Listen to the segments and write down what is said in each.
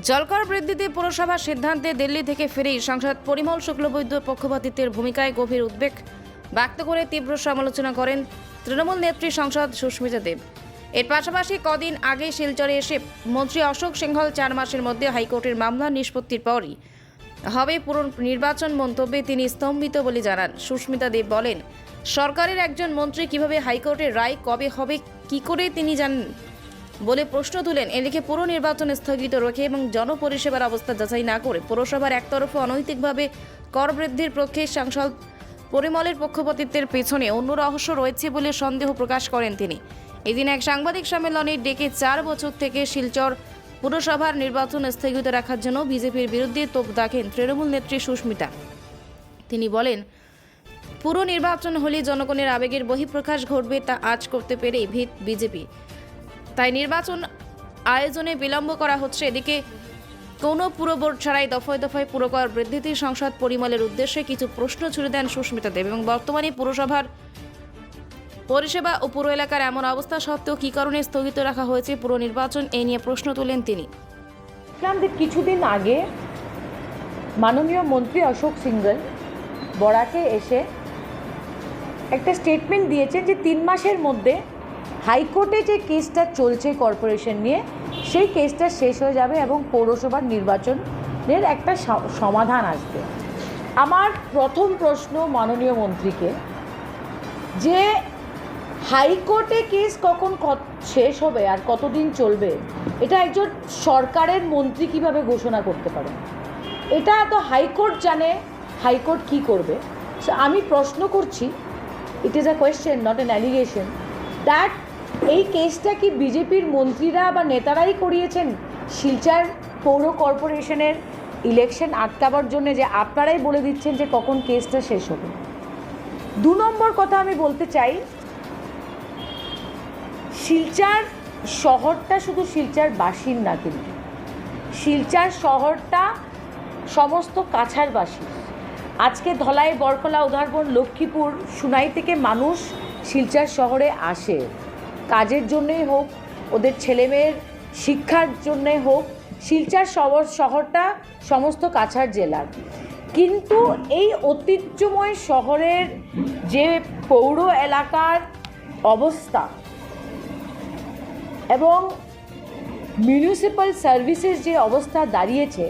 জলকর বৃদ্ধিতে পুরসভার সিদ্ধান্তে দিল্লি থেকে ফিরেই সাংসদ পরিমল শুক্লবৈদ্য পক্ষপাতিত্বের ভূমিকায় গভীর উদ্বেগ ব্যক্ত করে তীব্র সমালোচনা করেন তৃণমূল নেত্রী সাংসদ সুস্মিতা দেব। এর পাশাপাশি কদিন আগে শিলচরে এসে মন্ত্রী অশোক সিংহল চার মাসের মধ্যে হাইকোর্টের মামলা নিষ্পত্তির পরই হবে পুরো নির্বাচন মন্তব্যে তিনি স্তম্ভিত বলে জানান। সুস্মিতা দেব বলেন, সরকারের একজন মন্ত্রী কীভাবে হাইকোর্টের রায় কবে হবে, কি করে তিনি জানেন বলে প্রশ্ন তুলেন। এদিকে পুরো নির্বাচন স্থগিত রেখে এবং জনপরিষেবার অবস্থা যাচাই না করে পুরসভার একতরফা অনৈতিকভাবে কর বৃদ্ধির পক্ষে সাংসদ পরিমলের পক্ষপাতিত্বের পেছনে অন্য রহস্য রয়েছে বলে সন্দেহ প্রকাশ করেন তিনি। এদিন এক সাংবাদিক সম্মেলনে ডেকে চার বছর থেকে শিলচর পুরসভার নির্বাচন স্থগিত রাখার জন্য বিজেপির বিরুদ্ধে তোপ দাখেন তৃণমূল নেত্রী সুস্মিতা। তিনি বলেন, পুরো নির্বাচন হলে জনগণের আবেগের বহিঃপ্রকাশ ঘটবে তা আজ করতে পেরে ভিত বিজেপি। তাই নির্বাচন আয়োজনে বিলম্ব করা হচ্ছে। এদিকে কোনো পুরো বোর্ড ছাড়াই দফায় দফায় পুরকর বৃদ্ধিতে সংসদ পরিমলের উদ্দেশ্যে কিছু প্রশ্ন ছুড়ে দেন সুস্মিতা দেব এবং বর্তমানে পুরসভার পরিষেবা ও পুরো এলাকার এমন অবস্থা সত্ত্বেও কী কারণে স্থগিত রাখা হয়েছে পুরো নির্বাচন এই নিয়ে প্রশ্ন তোলেন তিনি। কিছুদিন আগে মাননীয় মন্ত্রী অশোক সিঙ্গল বরাকে এসে একটা স্টেটমেন্ট দিয়েছেন যে তিন মাসের মধ্যে হাইকোর্টে যে কেসটা চলছে কর্পোরেশন নিয়ে, সেই কেসটা শেষ হয়ে যাবে এবং পৌরসভার নির্বাচনের একটা সমাধান আসবে। আমার প্রথম প্রশ্ন মাননীয় মন্ত্রীকে, যে হাইকোর্টে কেস কখন শেষ হবে আর কতদিন চলবে, এটা একজন সরকারের মন্ত্রী কীভাবে ঘোষণা করতে পারে? এটা তো হাইকোর্ট জানে, হাইকোর্ট কি করবে? আমি প্রশ্ন করছি it is a question not an allegation that এই কেসটা কি বিজেপির মন্ত্রীরা বা নেতারাই করিয়েছেন? শিলচর পৌর কর্পোরেশনের ইলেকশন আটকাবার জন্য যে আপনারাই বলে দিচ্ছেন যে কখন কেসটা শেষ হবে। দু নম্বর কথা আমি বলতে চাই, শিলচার শহরটা শুধু শিলচর বাসীর না কিন্তু, শিলচার শহরটা সমস্ত কাছার বাসী আজকে ধলাই, বরকলা উদাহরণ লক্ষ্মীপুর, সুনাই থেকে মানুষ শিলচর শহরে আসে। কাজের জন্যই হোক, ওদের ছেলেমেয়ের শিক্ষার জন্যে হোক, শিলচর শহর শহরটা সমস্ত কাছাড় জেলার। কিন্তু এই ঐতিহ্যময় শহরের যে পৌর এলাকার অবস্থা এবং মিউনিসিপ্যাল সার্ভিসের যে অবস্থা দাঁড়িয়েছে,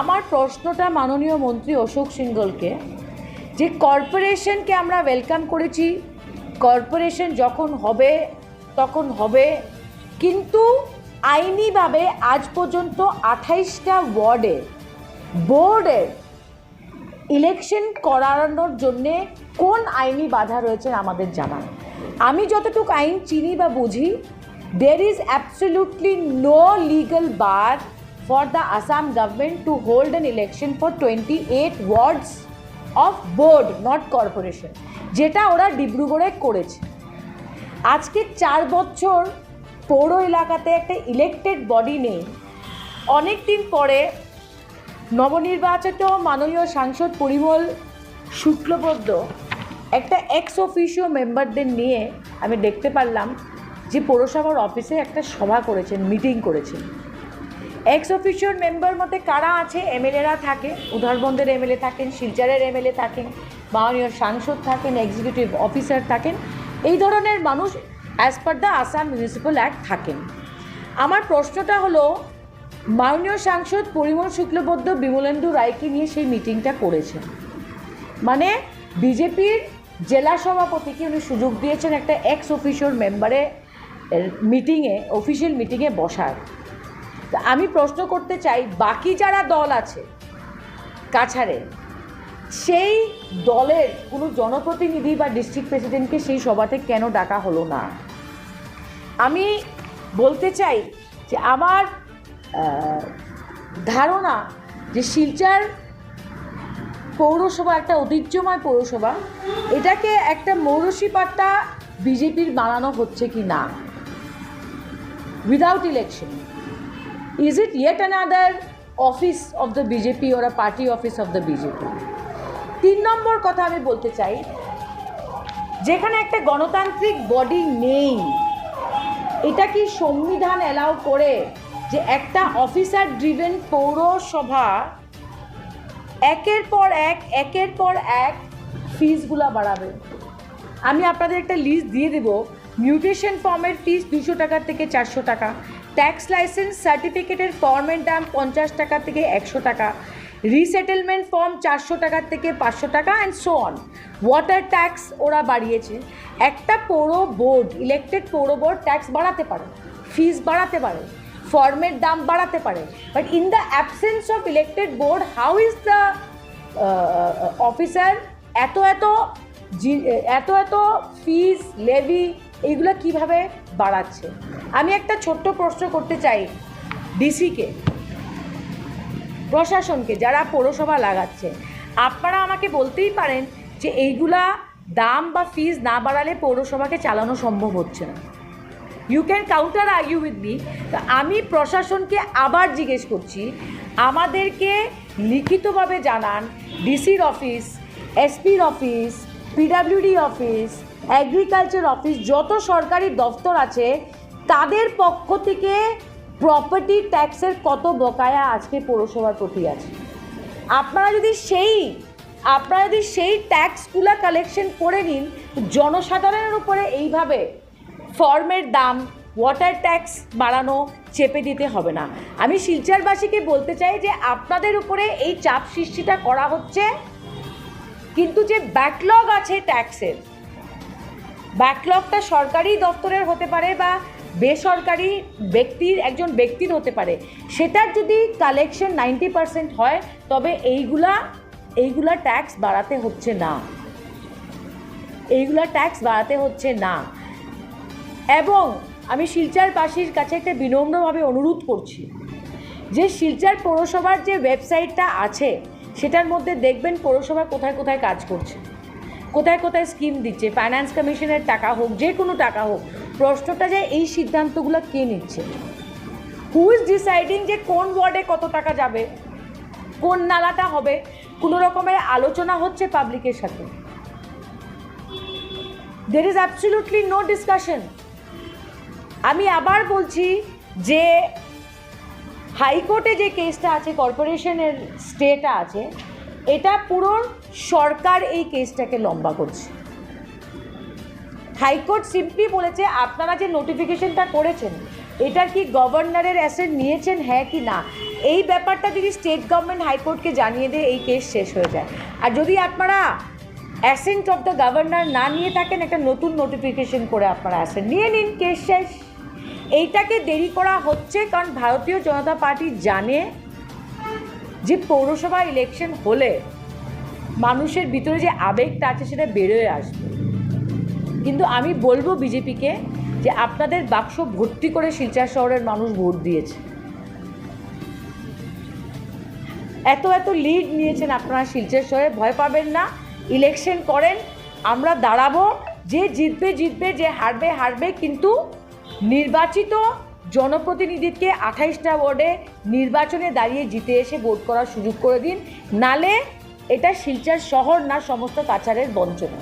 আমার প্রশ্নটা মাননীয় মন্ত্রী অশোক সিঙ্গলকে যে কর্পোরেশনকে আমরা ওয়েলকাম করেছি কর্পোরেশন যখন হবে, তখন হবে। কিন্তু আইনিভাবে আজ পর্যন্ত আঠাইশটা ওয়ার্ডে বোর্ডের ইলেকশন করানোর জন্যে কোন আইনি বাধা রয়েছে আমাদের জানা আমি যতটুকু আইন চিনি বা বুঝি is absolutely no legal bar for the Assam government to hold an election for twenty eight wards of board not corporation যেটা ওরা ডিব্রুগড়ে করেছে। আজকে চার বছর পৌর এলাকাতে একটা ইলেকটেড বডি নেই। অনেক দিন পরে নবনির্বাচিত মাননীয় সাংসদ পরিমল শুক্লবদ্ধ একটা এক্স অফিসিও মেম্বারদের নিয়ে আমি দেখতে পারলাম যে পৌরসভার অফিসে একটা সভা করেছেন মিটিং করেছেন। এক্স অফিসিওর মেম্বার মধ্যে কারা আছে? এমএলএরা থাকে। উধারবন্দের এমএলএ থাকেন, শিলচরের এমএলএ থাকেন, মাননীয় সাংসদ থাকেন এক্সিকিউটিভ অফিসার থাকেন। এই ধরনের মানুষ as per the Assam municipal act থাকেন। আমার প্রশ্নটা হলো, মাননীয় সাংসদ পরিমল শুক্লবদ্ধ বিমলেন্দু রায়কে নিয়ে সেই মিটিংটা করেছেন। মানে বিজেপির জেলা সভাপতিকে উনি সুযোগ দিয়েছেন একটা এক্স অফিসিওর মেম্বারে মিটিংয়ে অফিসিয়াল মিটিংয়ে বসার। তা আমি প্রশ্ন করতে চাই, বাকি যারা দল আছে, কাছাড়ে, সেই দলের কোনো জনপ্রতিনিধি বা ডিস্ট্রিক্ট প্রেসিডেন্টকে সেই সভাতে কেন ডাকা হলো না? আমি বলতে চাই যে আমার ধারণা যে শিলচর পৌরসভা, একটা ঐতিহ্যময় পৌরসভা, এটাকে একটা মৌরসি পাট্টা বিজেপির বানানো হচ্ছে কি না? Without election is it yet another office of the BJP or party office of the BJP তিন নম্বর কথা আমি বলতে চাই, যেখানে একটা গণতান্ত্রিক বডি নেই, এটা কি সংবিধান অ্যালাউ করে যে একটা অফিসার ড্রিভেন পৌরসভা একের পর এক, একের পর এক ফিসগুলা বাড়াবে? আমি আপনাদের একটা লিস্ট দিয়ে দেবো মিউটেশন ফর্মের ফিস দুশো টাকা থেকে চারশো টাকা। ট্যাক্স লাইসেন্স সার্টিফিকেটের ফর্মের দাম পঞ্চাশ টাকা থেকে একশো টাকা রিসেটেলমেন্ট ফর্ম চারশো টাকার থেকে পাঁচশো টাকা and so on water tax ওরা বাড়িয়েছে। একটা পৌর বোর্ড ইলেকটেড পৌর বোর্ড ট্যাক্স বাড়াতে পারে ফিস বাড়াতে পারে ফর্মের দাম বাড়াতে পারে। But in the absence of elected board how is the officer এত এত এত এত ফিস লেভি এইগুলো কীভাবে বাড়াচ্ছে? আমি একটা ছোট্ট প্রশ্ন করতে চাই ডিসিকে, প্রশাসনকে, যারা পৌরসভা লাগাচ্ছে। আপনারা আমাকে বলতেই পারেন যে এইগুলা দাম বা ফিজ না বাড়ালে পৌরসভাকে চালানো সম্ভব হচ্ছে না। You can counter argue with me আমি প্রশাসনকে আবার জিজ্ঞেস করছি, আমাদেরকে লিখিতভাবে জানান ডিসির অফিস, এসপির office, PWD office agriculture office যত সরকারি দফতর আছে, তাদের পক্ষ থেকে প্রপার্টি ট্যাক্সের কত বকায়া আজকে পৌরসভার প্রতি আছে? আপনারা যদি সেই, আপনারা যদি সেই ট্যাক্সগুলো কালেকশন করে নিন, জনসাধারণের উপরে এইভাবে ফর্মের দাম ওয়াটার ট্যাক্স বাড়ানো চেপে দিতে হবে না। আমি শিলচরবাসীকে বলতে চাই যে আপনাদের উপরে এই চাপ সৃষ্টিটা করা হচ্ছে, কিন্তু যে ব্যাকলগ আছে ট্যাক্সের ব্যাকলগটা সরকারি দপ্তরের হতে পারে বা বেসরকারি ব্যক্তির, একজন ব্যক্তির হতে পারে। সেটার যদি কালেকশন নাইনটি পার্সেন্ট হয়, তবে এইগুলা এইগুলা ট্যাক্স বাড়াতে হচ্ছে না। এইগুলা ট্যাক্স বাড়াতে হচ্ছে না। এবং আমি শিলচরবাসীর কাছে একটা বিনম্রভাবে অনুরোধ করছি, যে শিলচার পৌরসভার যে ওয়েবসাইটটা আছে, সেটার মধ্যে দেখবেন পৌরসভা কোথায় কোথায় কাজ করছে। কোথায় কোথায় স্কিম দিচ্ছে ফাইন্যান্স কমিশনের টাকা হোক, যে কোনো টাকা হোক, প্রশ্নটা যে এই সিদ্ধান্তগুলো কে নিচ্ছে? হু ইজ ডিসাইডিং যে কোন ওয়ার্ডে কত টাকা যাবে? কোন নালাটা হবে? কোনো রকমের আলোচনা হচ্ছে পাবলিকের সাথে। There is absolutely no discussion আমি আবার বলছি যে হাইকোর্টে যে কেসটা আছে কর্পোরেশনের স্টেটা আছে এটা পুরো সরকার এই কেসটাকে লম্বা করছে। হাইকোর্ট সিম্পলি বলেছে, আপনারা যে নোটিফিকেশনটা করেছেন এটার কি গভর্নরের অ্যাসেন্ট নিয়েছেন হ্যাঁ কি না? এই ব্যাপারটা যদি স্টেট গভর্নমেন্ট হাইকোর্টকে জানিয়ে দেয়, এই কেস শেষ হয়ে যায়। আর যদি আপনারা অ্যাসেন্ট অফ দ্য গভর্নর না নিয়ে থাকেন, একটা নতুন নোটিফিকেশন করে আপনারা অ্যাসেন্ট নিয়ে নিন কেস শেষ। এইটাকে দেরি করা হচ্ছে কারণ ভারতীয় জনতা পার্টি জানে যে পৌরসভা ইলেকশন হলে মানুষের ভিতরে যে আবেগটা আছে সেটা বেরোয় আসবে। কিন্তু আমি বলব বিজেপিকে যে আপনাদের বাক্স ভর্তি করে শিলচর শহরের মানুষ ভোট দিয়েছে। এত এত লিড নিয়েছেন আপনারা শিলচর শহরে, ভয় পাবেন না। ইলেকশন করেন, আমরা দাঁড়াবো, যে জিতবে জিতবে, যে হারবে হারবে, কিন্তু নির্বাচিত জনপ্রতিনিধিকে আঠাইশটা ওয়ার্ডে নির্বাচনে দাঁড়িয়ে জিতে এসে ভোট করার সুযোগ করে দিন। নালে এটা শিলচার শহর না সমস্ত কাছারের বঞ্চনা।